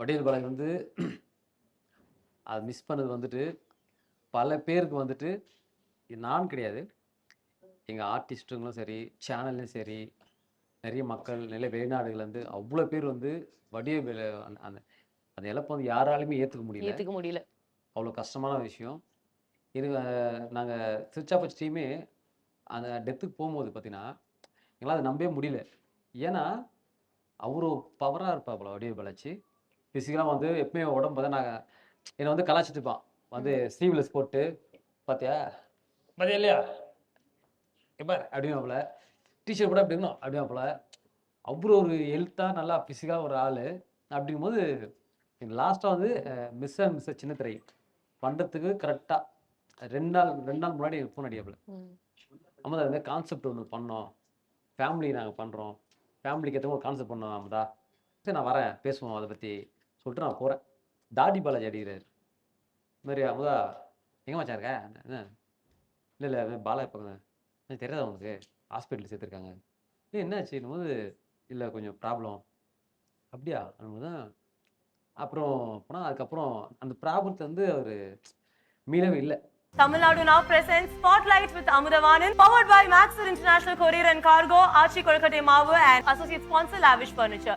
வடிவேல் பாலாஜி வந்து அது மிஸ் பண்ணது வந்துட்டு பல பேருக்கு வந்துட்டு நான் கிடையாது. எங்கள் ஆர்டிஸ்ட்டுங்களும் சரி சேனல்லையும் சரி நிறைய மக்கள் நிறைய வெளிநாடுகள்லேருந்து அவ்வளோ பேர் வந்து வடிவேல் அந்த அந்த இழப்பை வந்து யாராலுமே ஏற்றுக்க முடியல. ஏத்துக்க முடியல. அவ்வளோ கஷ்டமான விஷயம். இது நாங்கள் திருச்சாப்பச்சி டீமே அந்த டெத்துக்கு போகும்போது பார்த்தீங்கன்னா எங்களால் அதை நம்பவே முடியல. ஏன்னா அவ்வளோ பவராக இருப்பாப்புல வடிவ பழச்சி ஃபிசிக்கலாக வந்து எப்பயுமே உடம்பு பார்த்தா நாங்கள் என்னை வந்து கலாச்சிட்டு இருப்பான் வந்து ஸ்லீவ்லெஸ் போட்டு பார்த்தியா பார்த்தியா இல்லையா? எப்பார் அப்படின்னாப்புல டிஷர்ட் கூட அப்படி இருக்கணும். அப்படின்னாப்புல அவ்வளோ ஒரு ஹெல்த்தாக நல்லா ஃபிசிக்கலாக ஒரு ஆள். அப்படிங்கும்போது லாஸ்ட்டாக வந்து மிஸ் மிஸ் சின்ன திரை பண்ணுறதுக்கு கரெக்டாக ரெண்டு நாள் ரெண்டு நாள் முன்னாடி ஃபோன் அடியாப்புல ம். அம்மதா இந்த கான்செப்ட் ஒன்று பண்ணோம். ஃபேமிலி நாங்கள் பண்ணுறோம் ஃபேமிலிக்கு ஏற்ற ஒரு கான்செப்ட் பண்ணோம் அம்மதா சரி நான் வரேன். பேசுவோம் அதை பற்றி சொல்லிட்டு நான் போகிறேன் தாடி பாலாஜி அடிக்கிறார் இந்த மாதிரி அமுதா எங்கே மச்சான் இருக்க? என்ன? இல்லை இல்லை பாலா இருப்பாங்க எனக்கு தெரியாதா உனக்கு? ஹாஸ்பிட்டல் சேர்த்துருக்காங்க. ஏ என்னாச்சு? போது இல்லை கொஞ்சம் ப்ராப்ளம் அப்படியா? தான். அப்புறம் போனால் அதுக்கப்புறம் அந்த ப்ராப்ளத்தை வந்து அவர் மீளவே இல்லை. Tamil Nadu now now spot Spotlight with Amudavanan, powered by Maxwell international courier and cargo Archie Kolkate Mavu, and sponsor sponsor Lavish